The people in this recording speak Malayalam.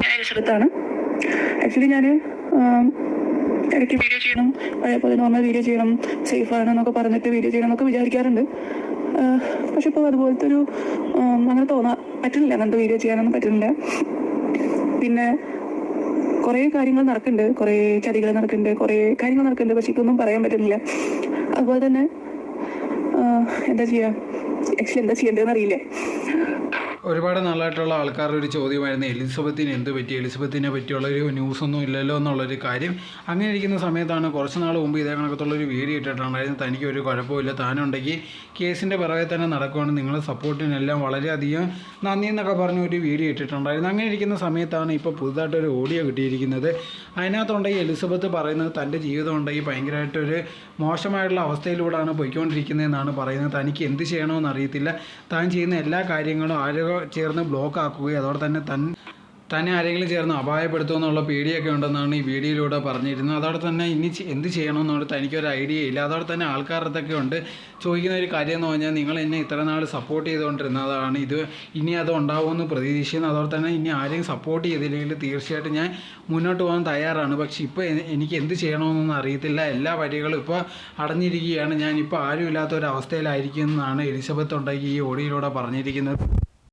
ഞാൻ എലിസബത്താണ് ആക്ച്വലി ഞാൻ ഇടയ്ക്ക് വീഡിയോ ചെയ്യണം അതേപോലെ നോർമൽ വീഡിയോ ചെയ്യണം സേഫ് ആണ് എന്നൊക്കെ പറഞ്ഞിട്ട് വീഡിയോ ചെയ്യണം എന്നൊക്കെ വിചാരിക്കാറുണ്ട് പക്ഷെ ഇപ്പോൾ അതുപോലത്തെ ഒരു അങ്ങനെ തോന്നാ പറ്റുന്നില്ല. അങ്ങനത്തെ വീഡിയോ ചെയ്യാനൊന്നും പറ്റുന്നില്ല. പിന്നെ കുറേ കാര്യങ്ങൾ നടക്കുന്നുണ്ട്. കുറേ ചതികൾ നടക്കുന്നുണ്ട്. കുറേ കാര്യങ്ങൾ നടക്കുന്നുണ്ട്. പക്ഷെ ഇതൊന്നും പറയാൻ പറ്റുന്നില്ല. അതുപോലെ തന്നെ എന്താ ചെയ്യുക ആക്ച്വലി എന്താ ചെയ്യേണ്ടതെന്ന് അറിയില്ല ഒരുപാട് നാളായിട്ടുള്ള ആൾക്കാരുടെ ഒരു ചോദ്യമായിരുന്നു എലിസബത്തിന് എന്ത് പറ്റി? എലിസബത്തിനെ പറ്റിയുള്ള ഒരു ന്യൂസൊന്നും ഇല്ലല്ലോ എന്നുള്ളൊരു കാര്യം. അങ്ങനെ ഇരിക്കുന്ന സമയത്താണ് കുറച്ച് നാൾ മുമ്പ് ഇതേ കണക്കത്തുള്ളൊരു വീഡിയോ ഇട്ടിട്ടുണ്ടായിരുന്നു തനിക്ക് ഒരു കുഴപ്പമില്ല താനുണ്ടെങ്കിൽ കേസിന്റെ പിറകെ തന്നെ നടക്കുവാണ്. നിങ്ങളുടെ സപ്പോർട്ടിനെല്ലാം വളരെയധികം നന്ദി എന്നൊക്കെ പറഞ്ഞ ഒരു വീഡിയോ ഇട്ടിട്ടുണ്ടായിരുന്നു. അങ്ങനെ ഇരിക്കുന്ന സമയത്താണ് ഇപ്പോൾ പുതുതായിട്ടൊരു ഓഡിയോ കിട്ടിയിരിക്കുന്നത്. അതിനകത്തുണ്ടെങ്കിൽ എലിസബത്ത് പറയുന്നത് തന്റെ ജീവിതം ഉണ്ടെങ്കിൽ ഭയങ്കരമായിട്ടൊരു മോശമായിട്ടുള്ള അവസ്ഥയിലൂടെയാണ് പോയിക്കൊണ്ടിരിക്കുന്നതെന്നാണ് പറയുന്നത്. തനിക്ക് എന്ത് ചെയ്യണമെന്ന് അറിയത്തില്ല താൻ ചെയ്യുന്ന എല്ലാ കാര്യങ്ങളും ആരോ ചേർന്ന് ബ്ലോക്ക് ആക്കുകയും അതോടെ തന്നെ തൻ തന്നെ ആരെങ്കിലും ചേർന്ന് അപായപ്പെടുത്തുമെന്നുള്ള പേടിയൊക്കെ ഉണ്ടെന്നാണ് ഈ വീഡിയോയിലൂടെ പറഞ്ഞിരുന്നത്. അതോടെ തന്നെ ഇനി എന്ത് ചെയ്യണമെന്നുള്ള തനിക്കൊരു ഐഡിയ ഇല്ല. അതോടെ തന്നെ ആൾക്കാരുടെ ഉണ്ട്. ചോദിക്കുന്ന ഒരു കാര്യം എന്ന് പറഞ്ഞാൽ നിങ്ങൾ എന്നെ ഇത്ര നാൾ സപ്പോർട്ട് ചെയ്തുകൊണ്ടിരുന്നതാണ്. ഇത് ഇനി അത് ഉണ്ടാവുമെന്ന് പ്രതീക്ഷിക്കുന്നു. അതോടെ തന്നെ ഇനി ആരെയും സപ്പോർട്ട് ചെയ്തില്ലെങ്കിൽ തീർച്ചയായിട്ടും ഞാൻ മുന്നോട്ട് പോകാൻ തയ്യാറാണ്. പക്ഷേ ഇപ്പോൾ എനിക്ക് എന്ത് ചെയ്യണമെന്നൊന്നും അറിയത്തില്ല. എല്ലാ വഴികളും ഇപ്പോൾ അടഞ്ഞിരിക്കുകയാണ്. ഞാനിപ്പോൾ ആരും ഇല്ലാത്ത ഒരു അവസ്ഥയിലായിരിക്കും എന്നാണ് എലിസബത്ത് ഉണ്ടെങ്കിൽ ഈ ഓഡിയോയിലൂടെ പറഞ്ഞിരിക്കുന്നത്.